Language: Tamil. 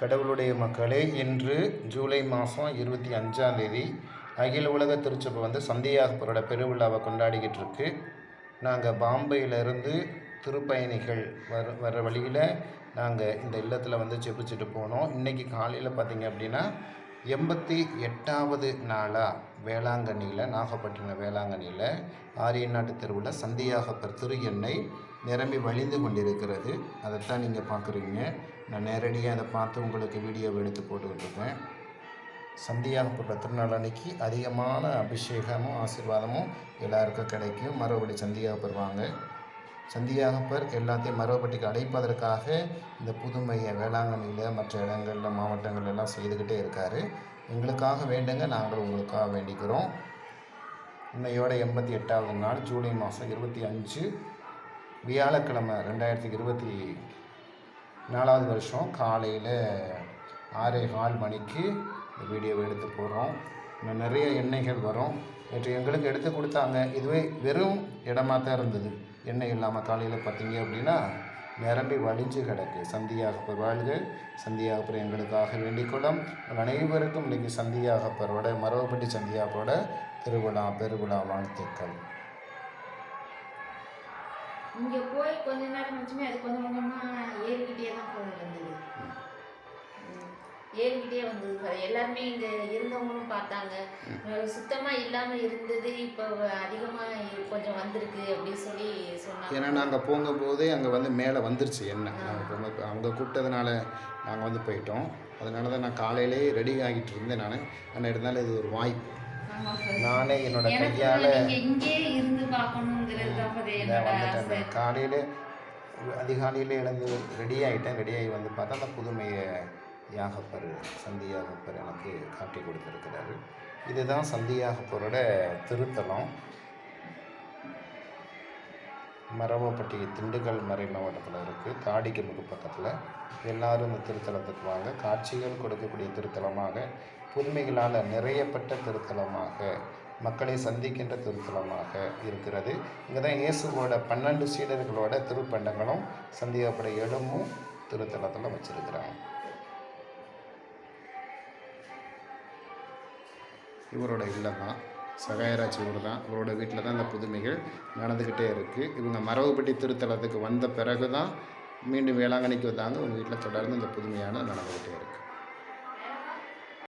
கடவுளுடைய மக்களே இன்று ஜூலை மாதம் இருபத்தி அஞ்சாம் தேதி அகில உலக திருச்சபை வந்து சந்தியாகப்பூரோட பெருவிழாவை கொண்டாடிக்கிட்டு இருக்கு நாங்கள் பாம்பேயிலேருந்து திருப்பயணிகள் வர வர வழியில் நாங்கள் இந்த இல்லத்தில் வந்து செப்பிச்சுட்டு போனோம். இன்றைக்கி காலையில் பார்த்தீங்க அப்படின்னா எண்பத்தி எட்டாவது நாளாக வேளாங்கண்ணியில் நாகப்பட்டினம் வேளாங்கண்ணியில் ஆரிய நாட்டு தெருவில் சந்தியாகப்பர் திரு எண்ணெய் நிரம்பி வழிந்து கொண்டிருக்கிறது. அதைத்தான் நீங்கள் பார்க்குறீங்க நான் நேரடியாக அதை பார்த்து உங்களுக்கு வீடியோவை எடுத்து போட்டுக்கிட்டுருக்கேன். சந்தியாகப்பட்ட திருநாள் அன்னைக்கு அதிகமான அபிஷேகமும் ஆசீர்வாதமும் எல்லாருக்கும் கிடைக்கும். மறுபடி சந்தியாகப்பர் வாங்க. சந்தியாகப்பர் எல்லாத்தையும் மறுபடிக்கு அடைப்பதற்காக இந்த புதுமையை வேளாங்கண்ணியில் மற்ற இடங்களில் மாவட்டங்கள் எல்லாம் செய்துக்கிட்டே இருக்கார். எங்களுக்காக வேண்டுங்க நாங்கள் உங்களுக்காக வேண்டிக்கிறோம். இன்னையோட எண்பத்தி எட்டாவது நாள் ஜூலை மாதம் இருபத்தி அஞ்சு வியாழக்கிழமை ரெண்டாயிரத்தி இருபத்தி நாலாவது வருஷம் காலையில் ஆறே கால் மணிக்கு இந்த வீடியோவை எடுத்து போடுறோம். இன்னும் நிறைய எண்ணெய்கள் வரும். நேற்று எங்களுக்கு எடுத்து கொடுத்தாங்க. இதுவே வெறும் இடமாக தான் இருந்தது. எண்ணெய் இல்லாமல் காலையில் பார்த்தீங்க அப்படின்னா நிரம்பி வலிஞ்சு கிடக்கு. சந்தியாகப்பர் வாழ்க. சந்தியாகப்பர் எங்களுக்காக வேண்டிக்கொள்ளும். அனைவருக்கும் இன்றைக்கு சந்தியாகப்பரோட மரவப்பட்டி சந்தியாகப்பரோட திருவிழா பெருவிழா வாழ்த்துக்கள். இங்கே போய் கொஞ்ச நேரம் கழிச்சுமே அது கொஞ்சம் கொஞ்சமாக ஏறிக்கிட்டே தான் போய் ஏறிக்கிட்டே வந்தது. எல்லாருமே இங்கே இருந்தவங்களும் பார்த்தாங்க. சுத்தமாக இல்லாமல் இருந்தது. இப்போ அதிகமாக கொஞ்சம் வந்திருக்கு அப்படின்னு சொல்லி சொன்னாங்க. ஏன்னா நாங்கள் போகும்போதே அங்கே வந்து மேலே வந்துருச்சு நாங்கள் போகும்போது அவங்க கூப்பிட்டதுனால நாங்கள் வந்து போயிட்டோம். அதனால தான் நான் காலையிலே ரெடி ஆகிட்டு இருந்தேன் நான். ஆனால் இருந்தாலும் இது ஒரு வாய்ப்பு. நானே என்னோட கையால் இங்கே இருந்து பார்க்கணுங்கிறது காலையில் அதிகாலையில் எழுந்து ரெடி ஆகிட்டேன் ரெடி ஆகி வந்து பார்த்தா அந்த புதுமையை யாகப்பர் சந்தியாகப்பர் எனக்கு காட்டி கொடுத்துருக்கிறாரு. இதுதான் சந்தியாகப்பரோட திருத்தலம். மரவப்பட்டி திண்டுக்கல் மறை மாவட்டத்தில் இருக்குது தாடிக்கமுக்கு பக்கத்தில் எல்லாரும் இந்த திருத்தலத்துக்கு வாங்க. காட்சிகள் கொடுக்கக்கூடிய திருத்தலமாக புதுமைகளால் நிறையப்பட்ட திருத்தலமாக மக்களை சந்திக்கின்ற திருத்தலமாக இருக்கிறது. இங்கே தான் இயேசுவோட பன்னெண்டு சீடர்களோட திருப்பண்டங்களும் சந்தியாப்பட இடமும் திருத்தலத்தில் வச்சிருக்கிறாங்க. இவரோட இல்லம் தான். சகாயராஜ் இவர் தான். இவரோட வீட்டில் தான் இந்த புதுமைகள் நடந்துக்கிட்டே இருக்குது இவங்க மரபுப்பட்டி திருத்தலத்துக்கு வந்த பிறகு தான் மீண்டும் வேளாங்கண்ணிக்கு வந்தாங்க. உங்கள் வீட்டில் தொடர்ந்து இந்த புதுமையான நடந்துக்கிட்டே இருக்குது